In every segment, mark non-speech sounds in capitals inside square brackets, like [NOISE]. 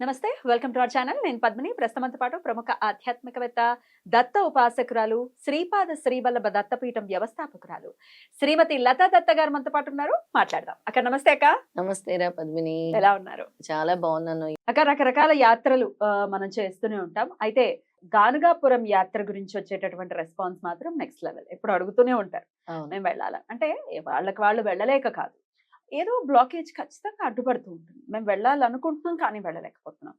నమస్తే welcome to our channel. నేను పద్మిని. ప్రస్తుతంతో పాటు ప్రముఖ ఆధ్యాత్మికవేత్త దత్త ఉపాసకురాలు శ్రీపాద శ్రీవల్లభ దత్తపీఠం వ్యవస్థాపకురాలు శ్రీమతి లతా దత్త గారు మనతో పాటు ఉన్నారు. మాట్లాడదాం. అక్కడ నమస్తే అక్క. నమస్తే రా పద్మిని. ఎలా ఉన్నారు? చాలా బాగున్నాను. అక్క రకరకాల యాత్రలు మనం చేస్తూనే ఉంటాం. అయితే గానుగాపురం యాత్ర గురించి వచ్చేటటువంటి రెస్పాన్స్ మాత్రం నెక్స్ట్ లెవెల్. ఎప్పుడు అడుగుతూనే ఉంటారు. మేము వెళ్ళాలి? అంటే వాళ్ళకి వాళ్ళు వెళ్ళలేక కాదు. ఏదో బ్లాకేజ్ ఖచ్చితంగా అడ్డుపడుతూ ఉంటుంది. మేము వెళ్ళాలనుకుంటున్నాం కానీ వెళ్ళలేకపోతున్నాం.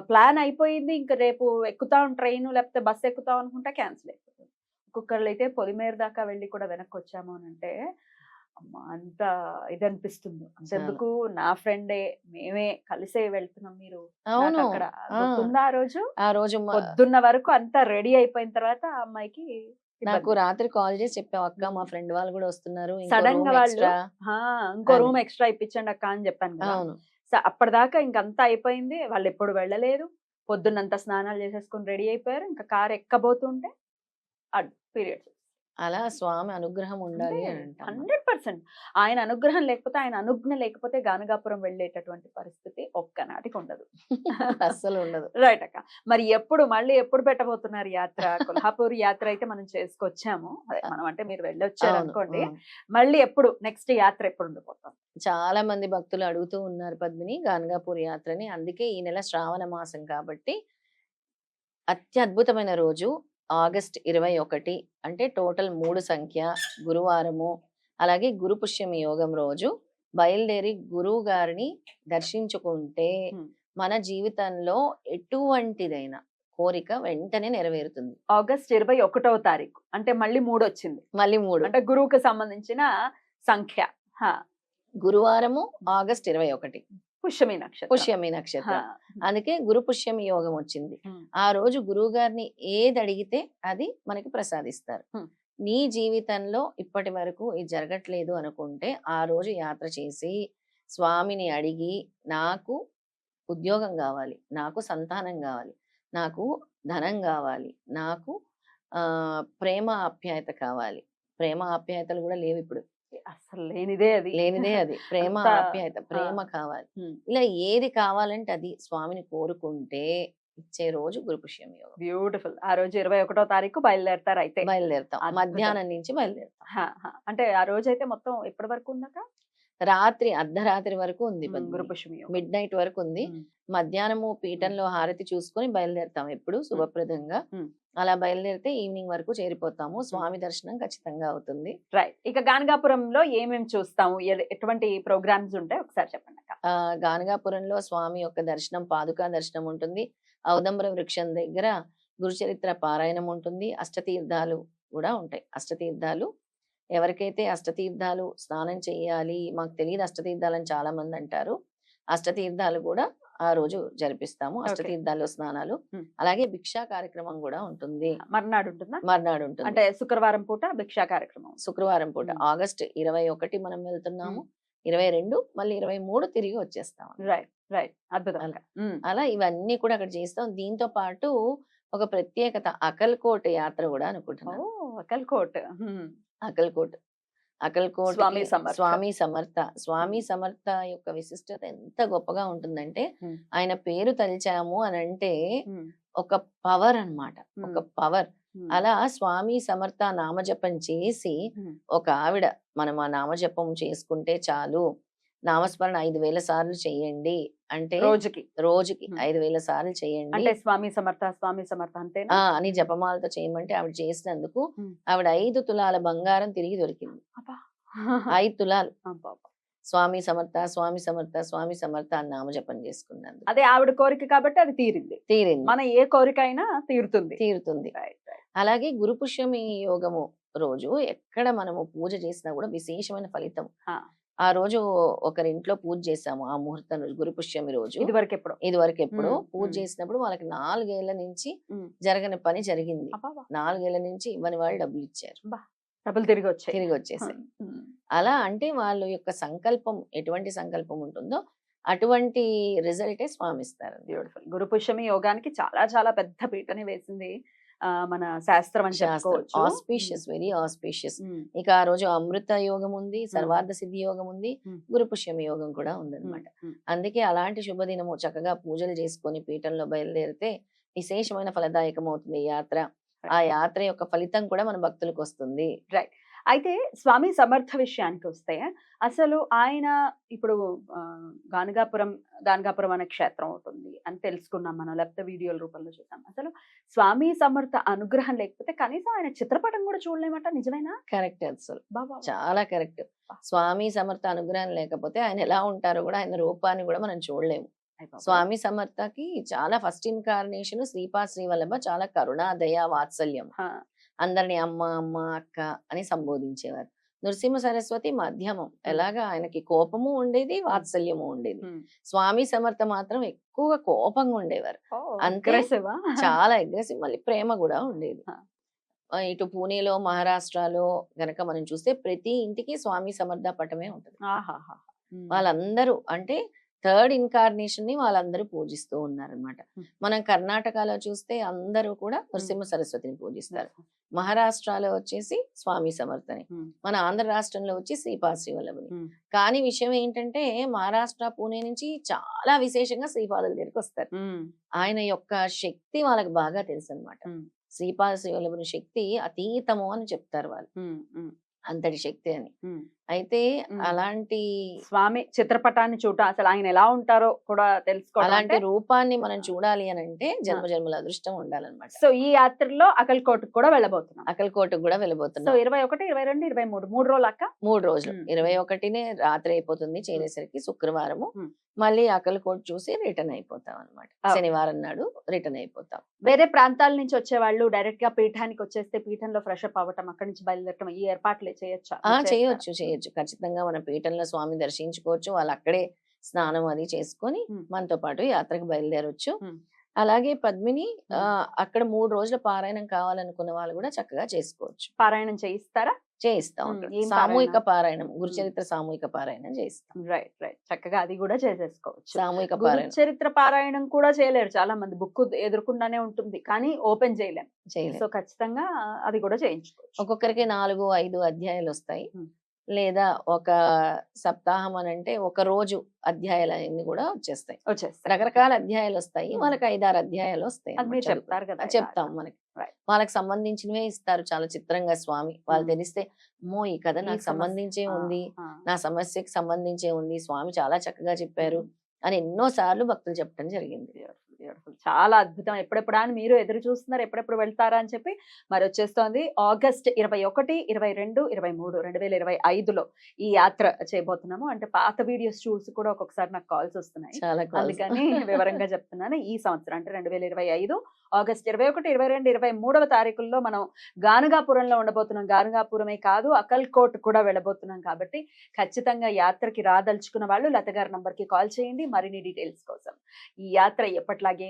ప్లాన్ అయిపోయింది. ఇంకా రేపు ఎక్కుతాం ట్రైన్ లేకపోతే బస్సు ఎక్కుతాం అనుకుంటే క్యాన్సిల్ అయిపోతుంది. ఒక్కొక్కళ్ళు అయితే పొలిమేర దాకా వెళ్ళి కూడా వెనక్కి వచ్చాము అని అంటే అమ్మ, అంత ఇది అనిపిస్తుంది. అంతెందుకు? నా ఫ్రెండే మేమే కలిసే వెళ్తున్నాం మీరు. అవును. అక్కడ ఆ. రోజు? ఆ రోజు పొద్దున్న వరకు అంతా రెడీ అయిపోయిన తర్వాత ఆ అమ్మాయికి నాకు. రాత్రి కాల్ చేసి చెప్పావు అక్క మా ఫ్రెండ్ వాళ్ళు కూడా వస్తున్నారు room గా వాళ్ళు ఇంకో. రూమ్ ఎక్స్ట్రా ఇప్పించండి అక్క అని చెప్పాను కదా. అప్పటిదాకా ఇంకంతా అయిపోయింది. వాళ్ళు ఎప్పుడు వెళ్ళలేదు. పొద్దున్నంత స్నానాలు చేసేసుకుని రెడీ అయిపోయారు. ఇంకా కార్ ఎక్కబోతుంటే పీరియడ్స్ అలా స్వామి అనుగ్రహం ఉండాలి అని అంటాం హండ్రెడ్ పర్సెంట్. ఆయన అనుగ్రహం లేకపోతే ఆయన అనుజ్ఞ లేకపోతే గానగాపురం వెళ్ళేటటువంటి పరిస్థితి ఒక్కనాటికి ఉండదు. అస్సలు ఉండదు. రైట్ అక్క. మరి ఎప్పుడు మళ్ళీ ఎప్పుడు పెట్టబోతున్నారు యాత్ర? కొల్హాపూర్ యాత్ర అయితే మనం చేసుకొచ్చాము. మనం అంటే మీరు వెళ్ళొచ్చారు అనుకోండి. మళ్ళీ ఎప్పుడు నెక్స్ట్ యాత్ర ఎప్పుడు ఉండిపోతాం చాలా మంది భక్తులు అడుగుతూ ఉన్నారు పద్మిని గానగాపూర్ యాత్రని. అందుకే ఈ నెల శ్రావణ మాసం కాబట్టి అత్యద్భుతమైన రోజు. ఆగస్ట్ ఇరవై ఒకటి అంటే టోటల్ మూడు సంఖ్య గురువారము అలాగే గురు పుష్యమి యోగం రోజు బయలుదేరి గురువు గారిని దర్శించుకుంటే. మన జీవితంలో ఎటువంటిదైనా కోరిక వెంటనే నెరవేరుతుంది. ఆగస్ట్ ఇరవై ఒకటవ తారీఖు అంటే మళ్ళీ మూడు వచ్చింది మళ్ళీ మూడు. అంటే గురువుకి సంబంధించిన సంఖ్య. గురువారము ఆగస్ట్ ఇరవై ఒకటి. పుష్యమి నక్షత్రం. పుష్యమి నక్షత్రం. అందుకే గురు పుష్యమి యోగం వచ్చింది. ఆ రోజు గురువు గారిని ఏది అడిగితే అది మనకి ప్రసాదిస్తారు. నీ జీవితంలో ఇప్పటి వరకు ఇది జరగట్లేదు అనుకుంటే ఆ రోజు యాత్ర చేసి స్వామిని అడిగి నాకు ఉద్యోగం కావాలి నాకు సంతానం కావాలి నాకు ధనం కావాలి నాకు ఆ ప్రేమ ఆప్యాయత కావాలి. ప్రేమ ఆప్యాయతలు కూడా లేవు ఇప్పుడు. అసలు లేనిదే అది. లేనిదే [LAUGHS] అది. ప్రేమ ఆప్యాయత ప్రేమ కావాలి. ఇలా ఏది కావాలంటే అది స్వామిని కోరుకుంటే ఇచ్చే రోజు గురు పుష్యమి యోగం. బ్యూటిఫుల్. ఆ రోజు ఇరవై ఒకటో తారీఖు బయలుదేరతారు అయితే. బయలుదేరుతాం. మధ్యాహ్నం నుంచి బయలుదేరుతాం. అంటే ఆ రోజు అయితే మొత్తం ఎప్పటి వరకు ఉందాక రాత్రి అర్ధరాత్రి వరకు ఉంది. మిడ్ నైట్ వరకు ఉంది. మధ్యాహ్నము పీఠంలో హారతి చూసుకొని బయలుదేరుతాం ఎప్పుడు శుభప్రదంగా. అలా బయలుదేరితే ఈవినింగ్ వరకు చేరిపోతాము. స్వామి దర్శనం ఖచ్చితంగా అవుతుంది. రైట్. ఇక గానగాపురంలో ఏమేమి చూస్తాము? ఎటువంటి ప్రోగ్రామ్స్ ఉంటాయి? ఒకసారి చెప్పండి గానగాపురంలో స్వామి యొక్క దర్శనం పాదుకా దర్శనం ఉంటుంది. ఔదంబర వృక్షం దగ్గర గురుచరిత్ర పారాయణం ఉంటుంది. అష్టతీర్థాలు కూడా ఉంటాయి. అష్టతీర్థాలు ఎవరికైతే అష్టతీర్థాలు స్నానం చేయాలి మాకు తెలియదు అష్టతీర్థాలు అని చాలా మంది అంటారు. అష్టతీర్థాలు కూడా ఆ రోజు జరిపిస్తాము. అష్టతీర్థాలు స్నానాలు. అలాగే భిక్షా కార్యక్రమం కూడా ఉంటుంది. మర్నాడు ఉంటుందా? మర్నాడు ఉంటుంది. అంటే శుక్రవారం పూట భిక్షా కార్యక్రమం. శుక్రవారం పూట. ఆగస్ట్ ఇరవై ఒకటి మనం వెళ్తున్నాము. ఇరవై రెండు మళ్ళీ ఇరవై మూడు తిరిగి వచ్చేస్తాం రైట్ రైట్. అద్భుతం అలా. ఇవన్నీ కూడా అక్కడ చేస్తాం. దీంతో పాటు ఒక ప్రత్యేకత అకల్కోట్ యాత్ర కూడా ఓ అనుకుంటున్నాను అకల్కోట్. ఉమ్. అకల్కోట్ అకల్కోట్ స్వామి సమర్థ. స్వామి సమర్థ స్వామి సమర్థ యొక్క విశిష్టత ఎంత గొప్పగా ఉంటుందంటే. ఆయన పేరు తలిచాము అని అంటే. ఒక పవర్ అన్నమాట ఒక. పవర్. అలా స్వామి సమర్థ నామజపం చేసి. ఒక ఆవిడ మనం ఆ నామజపం చేసుకుంటే చాలు నామస్మరణ ఐదు వేల సార్లు చేయండి. అంటే రోజుకి. రోజుకి. ఐదు వేల సార్లు చేయండి. అంటే స్వామి సమర్థ స్వామి సమర్థ అంతేనా? ఆ అని జపమాలతో చేయమంటే ఆవిడ చేసినందుకు. ఆవిడ ఐదు తులాల బంగారం తిరిగి దొరికింది. ఐదు తులాలు. స్వామి సమర్థ స్వామి సమర్థ స్వామి సమర్థ అని నామజపం చేసుకున్నందుకు. అదే ఆవిడ కోరిక కాబట్టి అది తీరింది. తీరింది. మన ఏ కోరిక అయినా తీరుతుంది. తీరుతుంది. అలాగే గురు పుష్యమి యోగము రోజు ఎక్కడ మనము పూజ చేసినా కూడా విశేషమైన ఫలితం. ఆ. రోజు ఒకరింట్లో పూజ చేసాము. ఆ ముహూర్తం రోజు గురు పుష్యమి రోజు. ఇది వరకు ఎప్పుడు ఇది వరకు ఎప్పుడు పూజ. చేసినప్పుడు వాళ్ళకి నాలుగేళ్ళ నుంచి. జరగని పని జరిగింది. నాలుగేళ్ళ నుంచి ఇవ్వని వాళ్ళు డబ్బులు ఇచ్చారు. డబ్బులు తిరిగి వచ్చాయి. తిరిగి వచ్చేసాయి. అలా అంటే వాళ్ళ యొక్క సంకల్పం ఎటువంటి సంకల్పం ఉంటుందో అటువంటి రిజల్టే స్వామి ఇస్తారు బ్యూటిఫుల్. గురు పుష్యమి యోగానికి చాలా చాలా పెద్ద పీటని వేసింది. మన శాస్త్రం అని చెప్పుకోవచ్చు. ఆస్పీషియస్ వెరీ ఆస్పీషియస్ ఇక ఆ రోజు అమృత యోగం ఉంది సర్వార్థ సిద్ధి యోగం ఉంది. గురు పుష్యం యోగం కూడా ఉందన్నమాట. అందుకే అలాంటి శుభదినము చక్కగా పూజలు చేసుకొని పీఠంలో బయలుదేరితే విశేషమైన ఫలదాయకం అవుతుంది యాత్ర. ఆ యాత్ర యొక్క ఫలితం కూడా మన భక్తులకు వస్తుంది. అయితే స్వామి సమర్థ విషయానికి వస్తే అసలు ఆయన ఇప్పుడు గానగాపురం గానగాపురం అనే క్షేత్రం ఉంటుంది అని తెలుసుకున్నాం మనం లేకపోతే వీడియోల రూపంలో చూసాం. అసలు స్వామి సమర్థ అనుగ్రహం లేకపోతే కనీసం ఆయన చిత్రపటం కూడా చూడలేమట నిజమేనా? కరెక్ట్ అసలు. బాబా. చాలా కరెక్ట్. స్వామి సమర్థ అనుగ్రహం లేకపోతే ఆయన ఎలా ఉంటారో కూడా ఆయన రూపాన్ని కూడా మనం చూడలేము. స్వామి సమర్థకి చాలా ఫస్ట్ ఇన్కార్నేషన్ శ్రీపా శ్రీవల్లభ చాలా కరుణ దయ వాత్సల్యం అందరిని అమ్మ అమ్మ అక్క అని సంబోధించేవారు. నృసింహ సరస్వతి మధ్యమం. ఎలాగా? ఆయనకి కోపము ఉండేది వాత్సల్యము ఉండేది. స్వామి సమర్థ మాత్రం ఎక్కువగా కోపంగా ఉండేవారు. అంతే. చాలా అగ్రెసివ్ మళ్ళీ ప్రేమ కూడా ఉండేది. ఇటు పూణేలో మహారాష్ట్రలో గనక మనం చూస్తే ప్రతి ఇంటికి స్వామి సమర్థ పటమే ఉంటుంది. వాళ్ళందరూ అంటే థర్డ్ ఇన్కార్నేషన్ని వాళ్ళందరూ పూజిస్తూ ఉన్నారనమాట. మనం కర్ణాటకలో చూస్తే అందరూ కూడా నరసింహ సరస్వతిని పూజిస్తారు. మహారాష్ట్రలో వచ్చేసి స్వామి సమర్థని. మన ఆంధ్ర రాష్ట్రంలో వచ్చి శ్రీపాద వల్లభని Hmm. కానీ విషయం ఏంటంటే మహారాష్ట్ర పూణే నుంచి చాలా విశేషంగా శ్రీపాదుల దగ్గరికి వస్తారు. ఆయన యొక్క శక్తి వాళ్ళకి బాగా తెలుసు అనమాట. శ్రీపాద శ్రీవల్లభుని శక్తి అతీతము అని చెప్తారు వాళ్ళు. అంతటి శక్తి అని. అయితే. అలాంటి స్వామి చిత్రపటాన్ని చూడ అసలు ఆయన ఎలా ఉంటారో కూడా తెలుసుకోవడం అలాంటి రూపాన్ని మనం చూడాలి అని అంటే జన్మ జన్మల అదృష్టం ఉండాలన్నమాట. సో ఈ యాత్రలో అకల్కోట్ కూడా వెళ్ళబోతున్నాం. అకల్కోటకు కూడా సో వెళ్ళబోతున్నాం ఇరవై ఒకటి ఇరవై రెండు ఇరవై మూడు మూడు రోజులు అక్క? మూడు రోజులు. ఇరవై ఒకటినే రాత్రి అయిపోతుంది చేరేసరికి శుక్రవారము. మళ్ళీ అకల్కోట్ చూసి రిటర్న్ అయిపోతాం అనమాట. శనివారం నాడు రిటర్న్ అయిపోతాం. వేరే ప్రాంతాల నుంచి వచ్చే వాళ్ళు డైరెక్ట్గా పీఠానికి వచ్చేస్తే పీఠంలో ఫ్రెష్ అప్ అవ్వటం అక్కడి నుంచి బయలుదేరటం ఈ ఏర్పాట్లు చేయొచ్చా? చేయొచ్చు చేయొచ్చు. ఖచ్చితంగా మన పీఠంలో స్వామి దర్శించుకోవచ్చు. వాళ్ళు అక్కడే స్నానం అది చేసుకొని. మనతో పాటు యాత్రకు బయలుదేరొచ్చు. అలాగే పద్మిని అక్కడ మూడు రోజుల పారాయణం కావాలనుకున్న వాళ్ళు కూడా చక్కగా చేసుకోవచ్చు. పారాయణం చేయిస్తారా? చేయిస్తాం సామూహిక పారాయణం? గురుచరిత్ర సామూహిక పారాయణం చేయిస్తాం. Right right. చక్కగా అది కూడా చేసేసుకోవచ్చు. సామూహిక పారాయణం. చరిత్ర పారాయణం కూడా చేయలేరు చాలా మంది. బుక్ ఎదుర్కొండానే ఉంటుంది కానీ ఓపెన్ చేయలేం. చేయలేదు సో ఖచ్చితంగా అది కూడా చేయించుకోవచ్చు. ఒక్కొక్కరికి నాలుగు ఐదు అధ్యాయాలు వస్తాయి. లేదా ఒక సప్తాహం అని అంటే ఒక రోజు అధ్యాయాలు అన్ని కూడా వచ్చేస్తాయి. వచ్చేస్తాయి. రకరకాల అధ్యాయాలు వస్తాయి. వాళ్ళకి ఐదారు అధ్యాయాలు వస్తాయి చెప్తారు కదా చెప్తాం మనకి. వాళ్ళకి సంబంధించినవే ఇస్తారు చాలా చిత్రంగా స్వామి. వాళ్ళు. తెలిస్తే అమ్మో! ఈ కథ నాకు సంబంధించే ఉంది. నా సమస్యకి సంబంధించే ఉంది. స్వామి చాలా చక్కగా చెప్పారు. అని ఎన్నో సార్లు భక్తులు చెప్పడం జరిగింది. చాలా అద్భుతం. ఎప్పుడెప్పుడా అని మీరు ఎదురు చూస్తున్నారు ఎప్పుడెప్పుడు వెళ్తారా అని చెప్పి మరి వచ్చేస్తోంది. ఆగస్ట్ ఇరవై ఒకటి ఇరవై రెండు ఇరవై మూడు రెండు వేల ఇరవై ఐదులో ఈ యాత్ర చేయబోతున్నాము. అంటే పాత వీడియోస్ చూసి కూడా ఒక్కొక్కసారి నాకు కాల్స్ వస్తున్నాయి. అందుకని వివరంగా చెప్తున్నాను. ఈ సంవత్సరం అంటే రెండు వేల ఇరవై ఐదు ఆగస్ట్ ఇరవై ఒకటి ఇరవై రెండు ఇరవై మూడవ తారీఖుల్లో మనం గానుగాపురంలో ఉండబోతున్నాం. గానుగాపురమే కాదు అకల్కోట్ కూడా వెళ్ళబోతున్నాం కాబట్టి ఖచ్చితంగా యాత్రకి రాదలుచుకున్న వాళ్ళు లత గారి నంబర్కి కాల్ చేయండి. మరిన్ని డీటెయిల్స్ కోసం ఈ యాత్ర ఎప్పట్లాగే